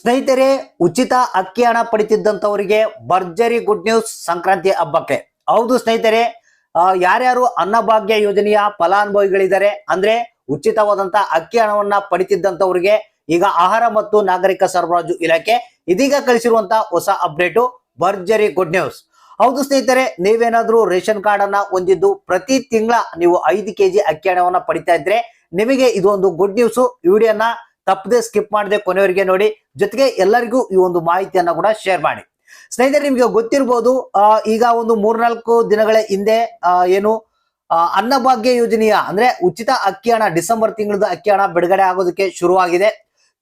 ಸ್ನೇಹಿತರೆ, ಉಚಿತ ಅಕ್ಕಿ ಹಣ ಪಡಿತಿದ್ದಂಥವರಿಗೆ ಭರ್ಜರಿ ಗುಡ್ ನ್ಯೂಸ್ ಸಂಕ್ರಾಂತಿ ಹಬ್ಬಕ್ಕೆ. ಹೌದು ಸ್ನೇಹಿತರೆ ಯಾರ್ಯಾರು ಅನ್ನಭಾಗ್ಯ ಯೋಜನೆಯ ಫಲಾನುಭವಿಗಳಿದ್ದಾರೆ ಅಂದ್ರೆ ಉಚಿತವಾದಂತ ಅಕ್ಕಿ ಹಣವನ್ನ ಪಡಿತಿದ್ದಂಥವ್ರಿಗೆ ಈಗ ಆಹಾರ ಮತ್ತು ನಾಗರಿಕ ಸರಬರಾಜು ಇಲಾಖೆ ಇದೀಗ ಕಳಿಸಿರುವಂತಹ ಹೊಸ ಅಪ್ಡೇಟು ಭರ್ಜರಿ ಗುಡ್ ನ್ಯೂಸ್ ಹೌದು ಸ್ನೇಹಿತರೆ, ನೀವೇನಾದ್ರೂ ರೇಷನ್ ಕಾರ್ಡ್ ಅನ್ನ ಹೊಂದಿದ್ದು ಪ್ರತಿ ತಿಂಗಳ ನೀವು ಐದು ಕೆಜಿ ಅಕ್ಕಿ ಹಣವನ್ನ ಪಡಿತಾ ಇದ್ರೆ ನಿಮಗೆ ಇದೊಂದು ಗುಡ್ ನ್ಯೂಸ್ ವಿಡಿಯೋನ ತಪ್ಪದೆ ಸ್ಕಿಪ್ ಮಾಡದೆ ಕೊನೆಯವರಿಗೆ ನೋಡಿ. ಜೊತೆಗೆ ಎಲ್ಲರಿಗೂ ಈ ಒಂದು ಮಾಹಿತಿಯನ್ನ ಕೂಡ ಶೇರ್ ಮಾಡಿ. ಸ್ನೇಹಿತರೆ, ನಿಮ್ಗೆ ಗೊತ್ತಿರ್ಬೋದು ಈಗ ಒಂದು ಮೂರ್ನಾಲ್ಕು ದಿನಗಳ ಹಿಂದೆ ಏನು ಅನ್ನಭಾಗ್ಯ ಯೋಜನೆಯ, ಅಂದ್ರೆ ಉಚಿತ ಅಕ್ಕಿ ಹಣ, ಡಿಸೆಂಬರ್ ತಿಂಗಳದ ಅಕ್ಕಿ ಹಣ ಬಿಡುಗಡೆ ಆಗೋದಕ್ಕೆ ಶುರುವಾಗಿದೆ.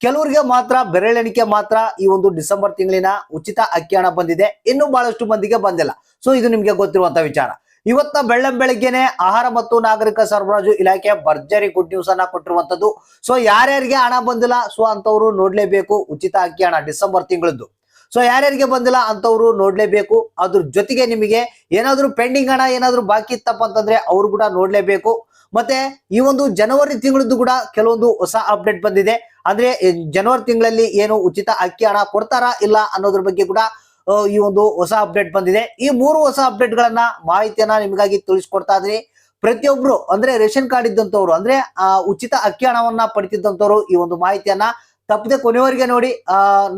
ಕೆಲವರಿಗೆ ಮಾತ್ರ, ಬೆರಳೆಣಿಕೆ ಮಾತ್ರ ಈ ಒಂದು ಡಿಸೆಂಬರ್ ತಿಂಗಳಿನ ಉಚಿತ ಅಕ್ಕಿ ಹಣ ಬಂದಿದೆ. ಇನ್ನು ಬಹಳಷ್ಟು ಮಂದಿಗೆ ಬಂದಿಲ್ಲ. ಸೊ ಇದು ನಿಮ್ಗೆ ಗೊತ್ತಿರುವಂತ ವಿಚಾರ. ಇವತ್ತ ಬೆಳ್ಳಂ ಬೆಳಗ್ಗೆನೆ ಆಹಾರ ಮತ್ತು ನಾಗರಿಕ ಸರಬರಾಜು ಇಲಾಖೆ ಭರ್ಜರಿ ಗುಡ್ ನ್ಯೂಸ್ ಅನ್ನ ಕೊಟ್ಟಿರುವಂತದ್ದು ಸೊ ಯಾರ್ಯಾರಿಗೆ ಹಣ ಬಂದಿಲ್ಲ ಸೊ ಅಂತವ್ರು ನೋಡ್ಲೇಬೇಕು. ಉಚಿತ ಅಕ್ಕಿ ಹಣ ಡಿಸೆಂಬರ್ ತಿಂಗಳದ್ದು. ಸೊ ಯಾರ್ಯಾರಿಗೆ ಬಂದಿಲ್ಲ ಅಂತವ್ರು ನೋಡ್ಲೇಬೇಕು. ಅದ್ರ ಜೊತೆಗೆ ನಿಮಗೆ ಏನಾದ್ರು ಪೆಂಡಿಂಗ್ ಹಣ ಏನಾದ್ರು ಬಾಕಿ ಇತ್ತಪ್ಪ ಅಂತಂದ್ರೆ ಅವ್ರು ಕೂಡ ನೋಡ್ಲೇಬೇಕು. ಮತ್ತೆ ಈ ಒಂದು ಜನವರಿ ತಿಂಗಳದ್ದು ಕೂಡ ಕೆಲವೊಂದು ಹೊಸ ಅಪ್ಡೇಟ್ ಬಂದಿದೆ. ಅಂದ್ರೆ ಜನವರಿ ತಿಂಗಳಲ್ಲಿ ಏನು ಉಚಿತ ಅಕ್ಕಿ ಹಣ ಕೊಡ್ತಾರಾ ಇಲ್ಲ ಅನ್ನೋದ್ರ ಬಗ್ಗೆ ಕೂಡ ಈ ಒಂದು ಹೊಸ ಅಪ್ಡೇಟ್ ಬಂದಿದೆ. ಈ ಮೂರು ಹೊಸ ಅಪ್ಡೇಟ್ ಗಳನ್ನ ಮಾಹಿತಿಯನ್ನ ನಿಮಗಾಗಿ ತಿಳಿಸ್ಕೊಡ್ತಾ ಇದ್ರಿ ಪ್ರತಿಯೊಬ್ರು, ಅಂದ್ರೆ ರೇಷನ್ ಕಾರ್ಡ್ ಇದ್ದಂತವ್ರು, ಅಂದ್ರೆ ಉಚಿತ ಅಕ್ಕಿ ಹಣವನ್ನ ಪಡಿತಿದ್ದಂತವ್ರು ಈ ಒಂದು ಮಾಹಿತಿಯನ್ನ ತಪ್ಪದೆ ಕೊನೆಯವರಿಗೆ ನೋಡಿ.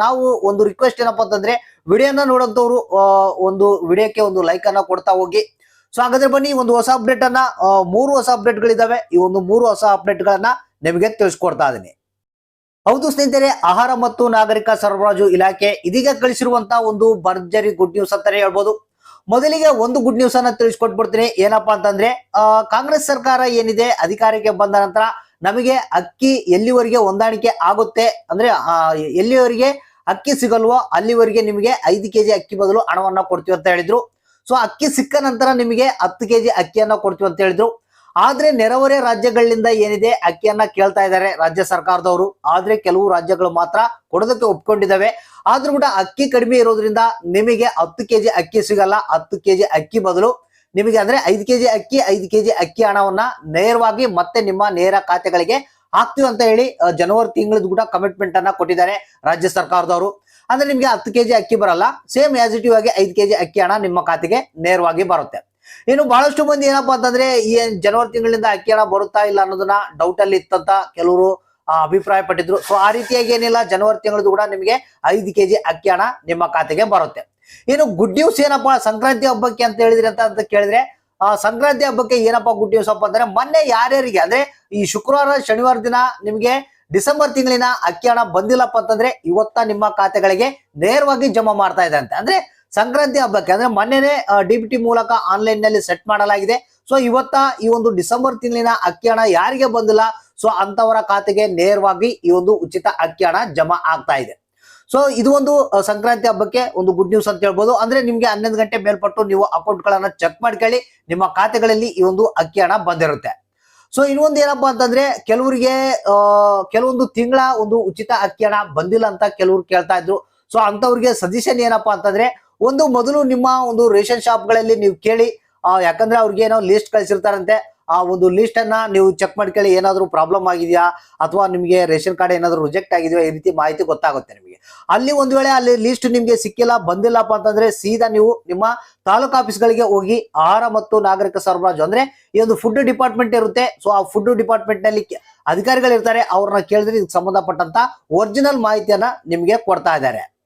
ನಾವು ಒಂದು ರಿಕ್ವೆಸ್ಟ್ ಏನಪ್ಪಾ ಅಂತಂದ್ರೆ, ವಿಡಿಯೋನ ನೋಡಂತವ್ರು ಒಂದು ವಿಡಿಯೋಕ್ಕೆ ಒಂದು ಲೈಕ್ ಅನ್ನ ಕೊಡ್ತಾ ಹೋಗಿ. ಸೊ ಹಾಗಾದ್ರೆ ಬನ್ನಿ ಒಂದು ಹೊಸ ಅಪ್ಡೇಟ್ ಅನ್ನ ಮೂರು ಹೊಸ ಅಪ್ಡೇಟ್ ಗಳಿದಾವೆ. ಈ ಒಂದು ಮೂರು ಹೊಸ ಅಪ್ಡೇಟ್ ಗಳನ್ನ ನಿಮಗೆ ತಿಳಿಸ್ಕೊಡ್ತಾ ಇದೀನಿ ಹೌದು ಸ್ನೇಹಿತರೆ, ಆಹಾರ ಮತ್ತು ನಾಗರಿಕ ಸರಬರಾಜು ಇಲಾಖೆ ಇದೀಗ ಕಳಿಸಿರುವಂತಹ ಒಂದು ಭರ್ಜರಿ ಗುಡ್ ನ್ಯೂಸ್ ಅಂತಾನೆ ಹೇಳ್ಬೋದು. ಮೊದಲಿಗೆ ಒಂದು ಗುಡ್ ನ್ಯೂಸ್ ಅನ್ನ ತಿಳಿಸ್ಕೊಟ್ಬಿಡ್ತೀನಿ. ಏನಪ್ಪಾ ಅಂತಂದ್ರೆ ಕಾಂಗ್ರೆಸ್ ಸರ್ಕಾರ ಏನಿದೆ, ಅಧಿಕಾರಕ್ಕೆ ಬಂದ ನಂತರ ನಮಗೆ ಅಕ್ಕಿ ಎಲ್ಲಿವರೆಗೆ ಹೊಂದಾಣಿಕೆ ಆಗುತ್ತೆ? ಅಂದ್ರೆ ಎಲ್ಲಿವರೆಗೆ ಅಕ್ಕಿ ಸಿಗಲ್ವೋ, ಅಲ್ಲಿವರೆಗೆ ನಿಮಗೆ ಐದು ಕೆಜಿ ಅಕ್ಕಿ ಬದಲು ಹಣವನ್ನ ಕೊಡ್ತೀವಿ ಅಂತ ಹೇಳಿದ್ರು. ಸೊ ಅಕ್ಕಿ ಸಿಕ್ಕ ನಂತರ ನಿಮಗೆ ಹತ್ತು ಕೆಜಿ ಅಕ್ಕಿಯನ್ನ ಕೊಡ್ತೀವಿ ಅಂತ ಹೇಳಿದ್ರು. ಆದ್ರೆ ನೆರೆಹೊರೆ ರಾಜ್ಯಗಳಿಂದ ಏನಿದೆ ಅಕ್ಕಿಯನ್ನ ಕೇಳ್ತಾ ಇದ್ದಾರೆ ರಾಜ್ಯ ಸರ್ಕಾರದವರು. ಆದ್ರೆ ಕೆಲವು ರಾಜ್ಯಗಳು ಮಾತ್ರ ಕೊಡೋದಕ್ಕೆ ಒಪ್ಕೊಂಡಿದ್ದಾವೆ. ಆದ್ರೂ ಕೂಡ ಅಕ್ಕಿ ಕಡಿಮೆ ಇರೋದ್ರಿಂದ ನಿಮಗೆ ಹತ್ತು ಕೆಜಿ ಅಕ್ಕಿ ಸಿಗಲ್ಲ. ಹತ್ತು ಕೆಜಿ ಅಕ್ಕಿ ಬದಲು ನಿಮಗೆ ಅಂದ್ರೆ ಐದು ಕೆಜಿ ಅಕ್ಕಿ, ಐದು ಕೆಜಿ ಅಕ್ಕಿ ಹಣವನ್ನ ನೇರವಾಗಿ ಮತ್ತೆ ನಿಮ್ಮ ನೇರ ಖಾತೆಗಳಿಗೆ ಹಾಕ್ತೀವಿ ಅಂತ ಹೇಳಿ ಜನವರಿ ತಿಂಗಳದ್ದು ಕೂಡ ಕಮಿಟ್ಮೆಂಟ್ ಅನ್ನ ಕೊಟ್ಟಿದ್ದಾರೆ ರಾಜ್ಯ ಸರ್ಕಾರದವರು. ಅಂದ್ರೆ ನಿಮ್ಗೆ ಹತ್ತು ಕೆಜಿ ಅಕ್ಕಿ ಬರಲ್ಲ. ಸೇಮ್ ಆಸ್ ಆಗಿ ಐದು ಕೆಜಿ ಅಕ್ಕಿ ಹಣ ನಿಮ್ಮ ಖಾತೆಗೆ ನೇರವಾಗಿ ಬರುತ್ತೆ. ಇನ್ನು ಬಹಳಷ್ಟು ಮಂದಿ ಏನಪ್ಪಾ ಅಂತಂದ್ರೆ ಈ ಜನವರಿ ತಿಂಗಳಿಂದ ಅಕ್ಕಿ ಹಣ ಬರುತ್ತಾ ಇಲ್ಲ ಅನ್ನೋದನ್ನ ಡೌಟ್ ಅಲ್ಲಿ ಇತ್ತಂತ ಕೆಲವರು ಅಭಿಪ್ರಾಯ ಪಟ್ಟಿದ್ರು ಸೊ ಆ ರೀತಿಯಾಗಿ ಏನಿಲ್ಲ, ಜನವರಿ ತಿಂಗಳದ್ದು ಕೂಡ ನಿಮಗೆ ಐದು ಕೆಜಿ ಅಕ್ಕಿ ಹಣ ನಿಮ್ಮ ಖಾತೆಗೆ ಬರುತ್ತೆ. ಇನ್ನು ಗುಡ್ ನ್ಯೂಸ್ ಏನಪ್ಪಾ, ಸಂಕ್ರಾಂತಿ ಹಬ್ಬಕ್ಕೆ ಅಂತ ಹೇಳಿದ್ರಿ ಅಂತ ಅಂತ ಕೇಳಿದ್ರೆ, ಆ, ಸಂಕ್ರಾಂತಿ ಹಬ್ಬಕ್ಕೆ ಏನಪ್ಪಾ ಗುಡ್ ನ್ಯೂಸ್ ಅಪ್ಪ ಅಂದ್ರೆ ಮೊನ್ನೆ ಯಾರ್ಯಾರಿಗೆ, ಅಂದ್ರೆ ಈ ಶುಕ್ರವಾರ, ಶನಿವಾರ ದಿನ ನಿಮಗೆ ಡಿಸೆಂಬರ್ ತಿಂಗಳಿನ ಅಕ್ಕಿ ಹಣ ಬಂದಿಲ್ಲಪ್ಪ ಅಂತಂದ್ರೆ ಇವತ್ತ ನಿಮ್ಮ ಖಾತೆಗಳಿಗೆ ನೇರವಾಗಿ ಜಮಾ ಮಾಡ್ತಾ ಇದೆ ಅಂತ ಅಂದ್ರೆ ಸಂಕ್ರಾಂತಿ ಹಬ್ಬಕ್ಕೆ ಅಂದ್ರೆ ಮೊನ್ನೆನೆ ಡಿ ಮೂಲಕ ಆನ್ಲೈನ್ನಲ್ಲಿ ಸೆಟ್ ಮಾಡಲಾಗಿದೆ. ಸೊ ಇವತ್ತ ಈ ಒಂದು ಡಿಸೆಂಬರ್ ತಿಂಗಳಿನ ಅಕ್ಕಿ ಹಣ ಯಾರಿಗೆ ಬಂದಿಲ್ಲ? ಸೊ ಅಂತವರ ಖಾತೆಗೆ ನೇರವಾಗಿ ಈ ಒಂದು ಉಚಿತ ಅಕ್ಕಿ ಹಣ ಜಮಾ ಆಗ್ತಾ ಇದೆ. ಸೊ ಇದು ಒಂದು ಸಂಕ್ರಾಂತಿ ಹಬ್ಬಕ್ಕೆ ಒಂದು ಗುಡ್ ನ್ಯೂಸ್ ಅಂತ ಹೇಳ್ಬೋದು. ಅಂದ್ರೆ ನಿಮ್ಗೆ ಹನ್ನೊಂದು ಗಂಟೆ ಮೇಲ್ಪಟ್ಟು ನೀವು ಅಕೌಂಟ್ ಗಳನ್ನ ಚೆಕ್ ಮಾಡ್ಕೊಳ್ಳಿ. ನಿಮ್ಮ ಖಾತೆಗಳಲ್ಲಿ ಈ ಒಂದು ಅಕ್ಕಿ ಹಣ ಬಂದಿರುತ್ತೆ. ಸೊ ಇನ್ನೊಂದು ಏನಪ್ಪಾ ಅಂತಂದ್ರೆ, ಕೆಲವರಿಗೆ ಕೆಲವೊಂದು ತಿಂಗಳ ಒಂದು ಉಚಿತ ಅಕ್ಕಿ ಹಣ ಬಂದಿಲ್ಲ ಅಂತ ಕೆಲವ್ರು ಕೇಳ್ತಾ ಇದ್ರು. ಸೊ ಅಂತವ್ರಿಗೆ ಸಜೆಷನ್ ಏನಪ್ಪಾ ಅಂತಂದ್ರೆ ಒಂದು ಮೊದಲು ನಿಮ್ಮ ಒಂದು ರೇಷನ್ ಶಾಪ್ಗಳಲ್ಲಿ ನೀವು ಕೇಳಿ ಯಾಕಂದ್ರೆ ಅವ್ರಿಗೆ ಏನೋ ಲಿಸ್ಟ್ ಕಳಿಸಿರ್ತಾರಂತೆ, ಆ ಒಂದು ಲಿಸ್ಟ್ ಅನ್ನ ನೀವು ಚೆಕ್ ಮಾಡ್ಕೊಳ್ಳಿ, ಏನಾದ್ರು ಪ್ರಾಬ್ಲಮ್ ಆಗಿದೆಯಾ, ಅಥವಾ ನಿಮಗೆ ರೇಷನ್ ಕಾರ್ಡ್ ಏನಾದ್ರು ರಿಜೆಕ್ಟ್ ಆಗಿದೆಯಾ, ಈ ರೀತಿ ಮಾಹಿತಿ ಗೊತ್ತಾಗುತ್ತೆ ನಿಮಗೆ. ಅಲ್ಲಿ ಒಂದು ವೇಳೆ ಅಲ್ಲಿ ಲಿಸ್ಟ್ ನಿಮ್ಗೆ ಸಿಕ್ಕಿಲ್ಲ, ಬಂದಿಲ್ಲಪ್ಪ ಅಂತಂದ್ರೆ ಸೀದಾ ನೀವು ನಿಮ್ಮ ತಾಲೂಕು ಆಫೀಸ್ಗಳಿಗೆ ಹೋಗಿ ಆಹಾರ ಮತ್ತು ನಾಗರಿಕ ಸರಬರಾಜು, ಅಂದ್ರೆ ಈ ಒಂದು ಫುಡ್ ಡಿಪಾರ್ಟ್ಮೆಂಟ್ ಇರುತ್ತೆ. ಸೊ ಆ ಫುಡ್ ಡಿಪಾರ್ಟ್ಮೆಂಟ್ನಲ್ಲಿ ಕೆ- ಅಧಿಕಾರಿಗಳು ಇರ್ತಾರೆ ಅವ್ರನ್ನ ಕೇಳಿದ್ರೆ ಇದಕ್ಕೆ ಸಂಬಂಧಪಟ್ಟಂತ ಒರಿಜಿನಲ್ ಮಾಹಿತಿಯನ್ನ ನಿಮಗೆ ಕೊಡ್ತಾ ಇದ್ದಾರೆ.